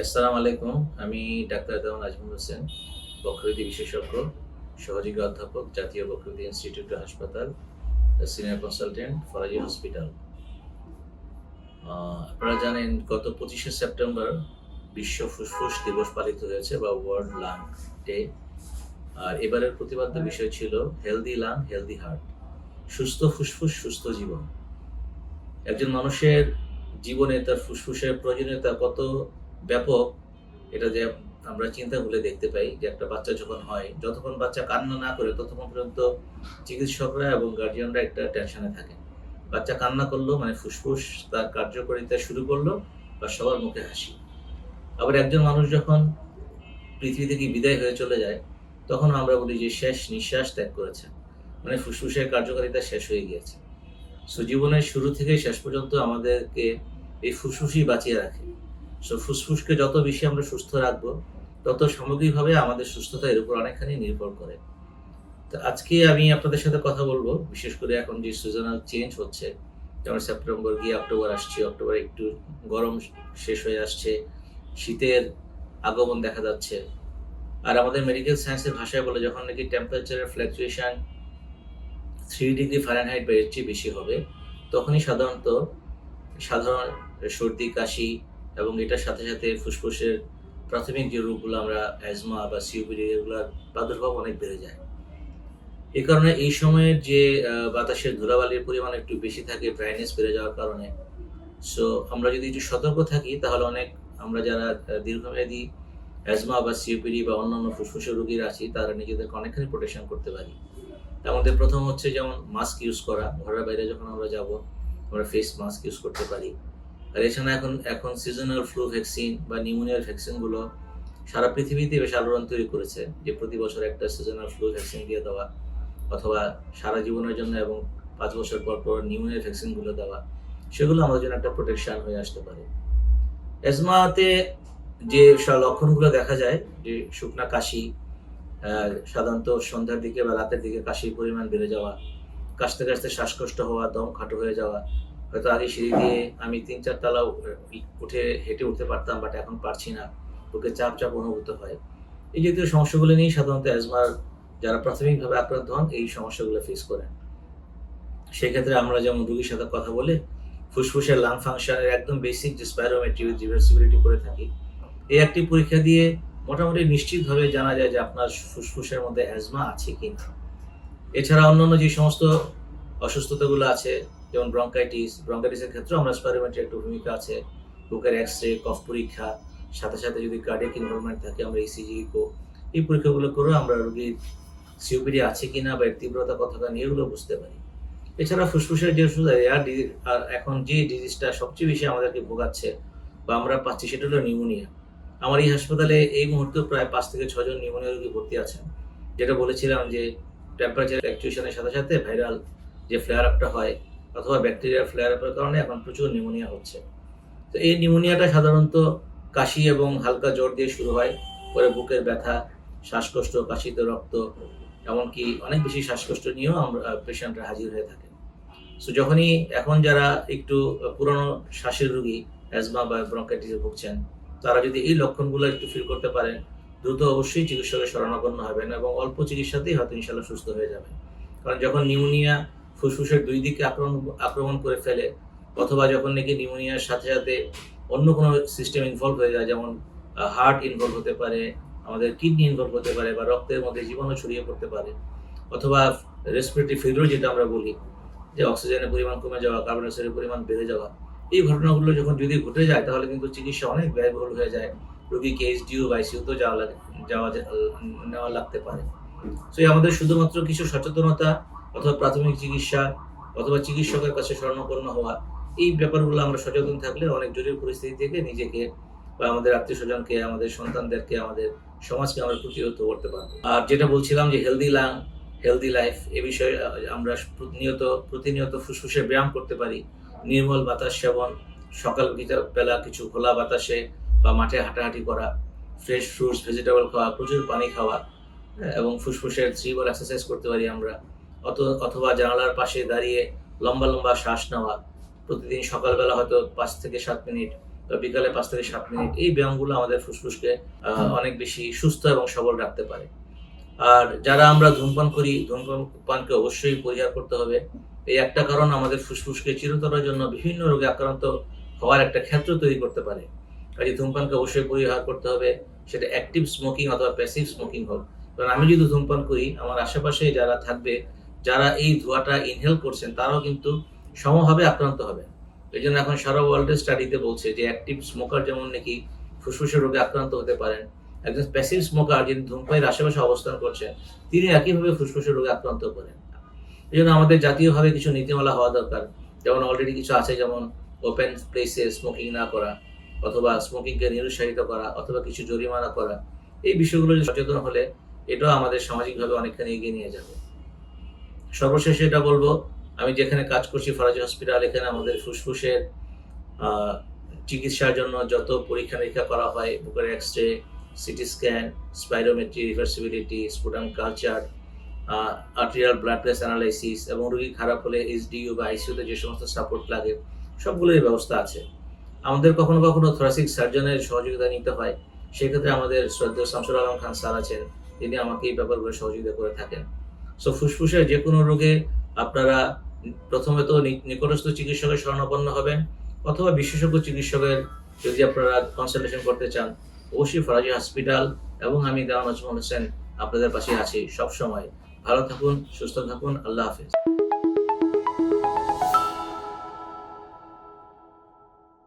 আসসালামু আলাইকুম। আমি ডাক্তার দেওয়ান নাজমুল হোসেন বক্ষরোগী বিশেষজ্ঞ, সহযোগী অধ্যাপক, জাতীয় বক্ষরোগী ইনস্টিটিউট হাসপাতাল, সিনিয়র কনসালটেন্ট, ফরাজি হসপিটাল। আপনারা জানেন গত পঁচিশে সেপ্টেম্বর বিশ্ব ফুসফুস দিবস পালিত হয়েছে বা ওয়ার্ল্ড লাং ডে। আর এবারের প্রতিপাদ্য বিষয় ছিল হেলদি লাং, হেলদি হার্ট। সুস্থ ফুসফুস, সুস্থ জীবন। একজন মানুষের জীবনে তার ফুসফুসের প্রয়োজনীয়তা কত ব্যাপক, এটা যে আমরা চিন্তা করলে দেখতে পাই যে একটা বাচ্চা যখন হয়, যতক্ষণ বাচ্চা কান্না না করে ততক্ষণ পর্যন্ত চিকিৎসকরা এবং গার্জিয়ানরা একটা টেনশনে থাকে। বাচ্চা কান্না করল মানে ফুসফুস, তার কার্যকারিতা শুরু করল বা সবার মুখে হাসি। আবার একজন মানুষ যখন পৃথিবী থেকে বিদায় হয়ে চলে যায়, তখন আমরা বলি যে শেষ নিঃশ্বাস ত্যাগ করেছে। মানে ফুসফুসের কার্যকারিতা শেষ হয়ে গিয়েছে। সো জীবনের শুরু থেকে শেষ পর্যন্ত আমাদেরকে এই ফুসফুসই বাঁচিয়ে রাখে। সো ফুসফুসকে যত বেশি আমরা সুস্থ রাখব, তত সামগ্রিকভাবে আমাদের সুস্থতা এর উপর অনেকখানি নির্ভর করে। তো আজকে আমি আপনাদের সাথে কথা বলব, বিশেষ করে এখন যে সিজনাল চেঞ্জ হচ্ছে, যেমন সেপ্টেম্বর গিয়ে অক্টোবর আসছে অক্টোবর একটু গরম শেষ হয়ে আসছে, শীতের আগমন দেখা যাচ্ছে। আর আমাদের মেডিকেল সায়েন্সের ভাষায় বলে যখন নাকি টেম্পারেচারের ফ্ল্যাকচুয়েশন থ্রি ডিগ্রি ফারেনহাইট বা এর চেয়ে বেশি হবে, তখনই সাধারণত সাধারণ সর্দি, কাশি এবং এটার সাথে সাথে ফুসফুসের প্রাথমিক যে রোগগুলো আমরা অ্যাজমা বা সিওপিডি এগুলোর প্রাদুর্ভাব অনেক বেড়ে যায়। এই কারণে এই সময়ের যে বাতাসের ধুলাবালির পরিমাণ একটু বেশি থাকে ড্রাইনেস বেড়ে যাওয়ার কারণে। সো আমরা যদি একটু সতর্ক থাকি, তাহলে অনেক আমরা যারা দীর্ঘমেয়াদী অ্যাজমা বা সিওপিডি বা অন্যান্য ফুসফুসের রোগীরা আছি, তারা নিজেদেরকে অনেকখানি প্রোটেকশন করতে পারি। মধ্যে প্রথম হচ্ছে যেমন মাস্ক ইউজ করা। ঘরের বাইরে যখন আমরা যাব, আমরা ফেস মাস্ক ইউজ করতে পারি। আর এছাড়া এখন এখন সিজনাল ফ্লু ভ্যাকসিন বা নিউমোনিয়ার ভ্যাকসিনগুলো সারা পৃথিবীতে বেশ আলোড়ন তৈরি করেছে, যে প্রতি বছর একটা সিজনাল ফ্লু ভ্যাকসিন দিয়ে দেওয়া অথবা সারা জীবনের জন্য এবং পাঁচ বছর পর পর নিউমোনিয়ার ভ্যাকসিনগুলো দেওয়া, সেগুলো আমাদের জন্য একটা প্রোটেকশন হয়ে আসতে পারে। এজমাতে যে লক্ষণগুলো দেখা যায়, যে শুকনা কাশি সাধারণত সন্ধ্যার দিকে বা রাতের দিকে কাশির পরিমাণ বেড়ে যাওয়া, কাশতে কাশতে শ্বাসকষ্ট হওয়া, দম খাটো হয়ে যাওয়া হয়তো আগে সিঁড়ি দিয়ে আমি তিন চার তলা উঠে হেঁটে উঠতে পারতাম বাট এখন পারছি না। বুকে চাপ চাপ অনুভূত হয়। এই জাতীয় সমস্যাগুলো নিয়েই সাধারণত অ্যাজমার যারা প্রাথমিকভাবে আক্রান্ত হন, এই সমস্যাগুলো ফেস করেন। সেক্ষেত্রে আমরা যেমন রুগীর সাথে কথা বলে ফুসফুসের লাং ফাংশনের একদম বেসিক যে স্পাইরোমেট্রি রিভার্সিবিলিটি করে থাকি, এই একটি পরীক্ষা দিয়ে মোটামুটি নিশ্চিতভাবে জানা যায় যে আপনার ফুসফুসের মধ্যে অ্যাজমা আছে কি না এছাড়া অন্যান্য যে সমস্ত অসুস্থতাগুলো আছে যেমন ব্রঙ্কাইটিস ব্রঙ্কাইটিসের ক্ষেত্রেও আমরা স্পাইরোমেট্রি একটা ভূমিকা আছে, বুকের এক্স রে কফ পরীক্ষা, সাথে সাথে যদি কার্ডিয়াক ইনভলভমেন্ট থাকে, আমরা ইসিজি ইকো এই পরীক্ষাগুলো করেও আমরা রোগীর সিওপিডি আছে কি না বা তীব্রতা কতটা নিয়ে এগুলো বুঝতে পারি। এছাড়া ফুসফুসের যে ওষুধ, আর এখন যে ডিজিজটা সবচেয়ে বেশি আমাদেরকে ভোগাচ্ছে বা আমরা পাচ্ছি, সেটা হলো নিউমোনিয়া আমার এই হাসপাতালে এই মুহূর্তে প্রায় পাঁচ থেকে ছজন নিউমোনিয়া রোগী ভর্তি আছেন। যেটা বলেছিলাম যে টেম্পারেচার অ্যাকচুয়েশনের সাথে সাথে ভাইরাল যে ফ্লেয়ার আপটা হয় অথবা ব্যাকটেরিয়া ফ্লেয়ার আপের কারণে এখন প্রচুর নিউমোনিয়া হচ্ছে। তো এই নিউমোনিয়াটা সাধারণত কাশি এবং হালকা জ্বর দিয়ে শুরু হয়, পরে বুকের ব্যথা, শ্বাসকষ্ট, কাশিতে রক্ত, এমনকি অনেক বেশি শ্বাসকষ্ট নিয়েও আমরা পেশেন্টরা হাজির হয়ে থাকে। সো যখনই এখন যারা একটু পুরনো শ্বাসের রোগী অ্যাজমা বা ব্রঙ্কাইটিসে ভুগছেন, তারা যদি এই লক্ষণগুলো একটু ফিল করতে পারেন, দ্রুত অবশ্যই চিকিৎসকের শরণাপন্ন হবেন এবং অল্প চিকিৎসাতেই হয়তো ইনশাল্লাহ সুস্থ হয়ে যাবেন। কারণ যখন নিউমোনিয়া ফুসফুসের দুই দিকে আক্রমণ আক্রমণ করে ফেলে, অথবা যখন নাকি নিউমোনিয়ার সাথে সাথে অন্য কোনো সিস্টেম ইনভলভ হয়ে যায়, যেমন হার্ট ইনভলভ হতে পারে, আমাদের কিডনি ইনভলভ হতে পারে, বা রক্তের মধ্যে জীবাণু ছড়িয়ে পড়তে পারে, অথবা রেসপিরেটরি ফেলিওর যেটা আমরা বলি, যে অক্সিজেনের পরিমাণ কমে যাওয়া কার্বন ডাইঅক্সাইডের পরিমাণ বেড়ে যাওয়া, এই ঘটনাগুলো যখন যদি ঘটে যায়, তাহলে কিন্তু চিকিৎসা অনেক ব্যয়বহুল হয়ে যায়, রোগীকে এইচডিউ বা আইসিইউতেও যাওয়া লাগে, যাওয়া নেওয়া লাগতে পারে। এই আমাদের শুধুমাত্র কিছু সচেতনতা অথবা প্রাথমিক চিকিৎসা অথবা চিকিৎসকের কাছে শরণাপন্ন হওয়া এই ব্যাপারগুলো আমরা সচেতন থাকলে অনেক জটিল পরিস্থিতি থেকে নিজেকে বা আমাদের আত্মীয় স্বজনকে আমাদের সন্তানদেরকে আমাদের সমাজকে আমরা প্রতিহত করতে পারব। আর যেটা বলছিলাম যে হেলদি লাং হেলদি লাইফ এ বিষয়ে আমরা প্রতিনিয়ত প্রতিনিয়ত ফুসফুসে ব্যায়াম করতে পারি। নির্মল বাতাস সেবন সকাল বেলা কিছু খোলা বাতাসে বা মাঠে হাঁটাহাঁটি করা ফ্রেশ ফ্রুটস ভেজিটেবল খাওয়া প্রচুর পানি খাওয়া হ্যাঁ, এবং ফুসফুসের থ্রি বার এক্সারসাইজ করতে পারি আমরা। অথবা জানালার পাশে দাঁড়িয়ে লম্বা লম্বা শ্বাস নেওয়া প্রতিদিন সকালবেলা হয়তো পাঁচ থেকে সাত মিনিট বা বিকালে পাঁচ থেকে সাত মিনিট এই ব্যায়ামগুলো আমাদের ফুসফুসকে অনেক বেশি সুস্থ এবং সবল রাখতে পারে। আর যারা আমরা ধূমপান করি ধূমপানকে অবশ্যই পরিহার করতে হবে। এই একটা কারণ আমাদের ফুসফুসকে চিরতরের জন্য বিভিন্ন রোগে আক্রান্ত হওয়ার একটা ক্ষেত্র তৈরি করতে পারে। কাজে ধূমপানকে অবশ্যই পরিহার করতে হবে। সেটা অ্যাক্টিভ স্মোকিং অথবা প্যাসিভ স্মোকিং হোক। কারণ আমি যদি ধূমপান করি আমার আশেপাশে যারা থাকবে যারা এই ধোঁয়াটা ইনহেল করছেন, তারাও কিন্তু সমভাবে আক্রান্ত হবে এই জন্য এখন সারা ওয়ার্ল্ডের স্টাডিতে বলছে যে অ্যাক্টিভ স্মোকার যেমন নাকি ফুসফুসের রোগে আক্রান্ত হতে পারেন, একজন প্যাসিভ স্মোকার যিনি ধূমপানের আশেপাশে অবস্থান করছেন, তিনি একইভাবে ফুসফুসের রোগে আক্রান্ত করেন। এই জন্য আমাদের জাতীয়ভাবে কিছু নীতিমালা হওয়া দরকার, যেমন অলরেডি কিছু আছে যেমন ওপেন প্লেসে স্মোকিং না করা, অথবা স্মোকিংকে নিরুৎসাহিত করা, অথবা কিছু জরিমানা করা। এই বিষয়গুলো সচেতন হলে, এটাও আমাদের সামাজিকভাবে অনেকখানি এগিয়ে নিয়ে যাবে। সর্বশেষে এটা বলব, আমি যেখানে কাজ করছি ফরাজি হসপিটাল, এখানে আমাদের ফুসফুসের চিকিৎসার জন্য যত পরীক্ষা নিরীক্ষা করা হয়, বুকের X ray CT scan spirometry reversibility sputum culture arterial blood press analysis এবং রোগী খারাপ হলে এইচডিইউ বা আইসিইউতে যে সমস্ত সাপোর্ট লাগে সবগুলোর ব্যবস্থা আছে। আমাদের কখনো কখনো থোরাসিক সার্জনের সহযোগিতা নিতে হয়, সেক্ষেত্রে আমাদের শ্রদ্ধেয় শামসুল আলম খান স্যার আছেন, তিনি আমাকে এই ব্যাপারগুলো সহযোগিতা করে থাকেন। সো ফুসফুসের যে কোনো রোগে আপনারা প্রথমে তো নিকটস্থ চিকিৎসকের শরণাপন্ন হবেন, অথবা বিশেষজ্ঞ চিকিৎসকের যদি আপনারা কনসালটেশন করতে চান, অবশ্যই ফরাজি হসপিটাল এবং আমি দেওয়ান নজমুল হোসেন আপনাদের পাশে আছি সবসময়। ভালো থাকুন, সুস্থ থাকুন, আল্লাহ হাফিজ।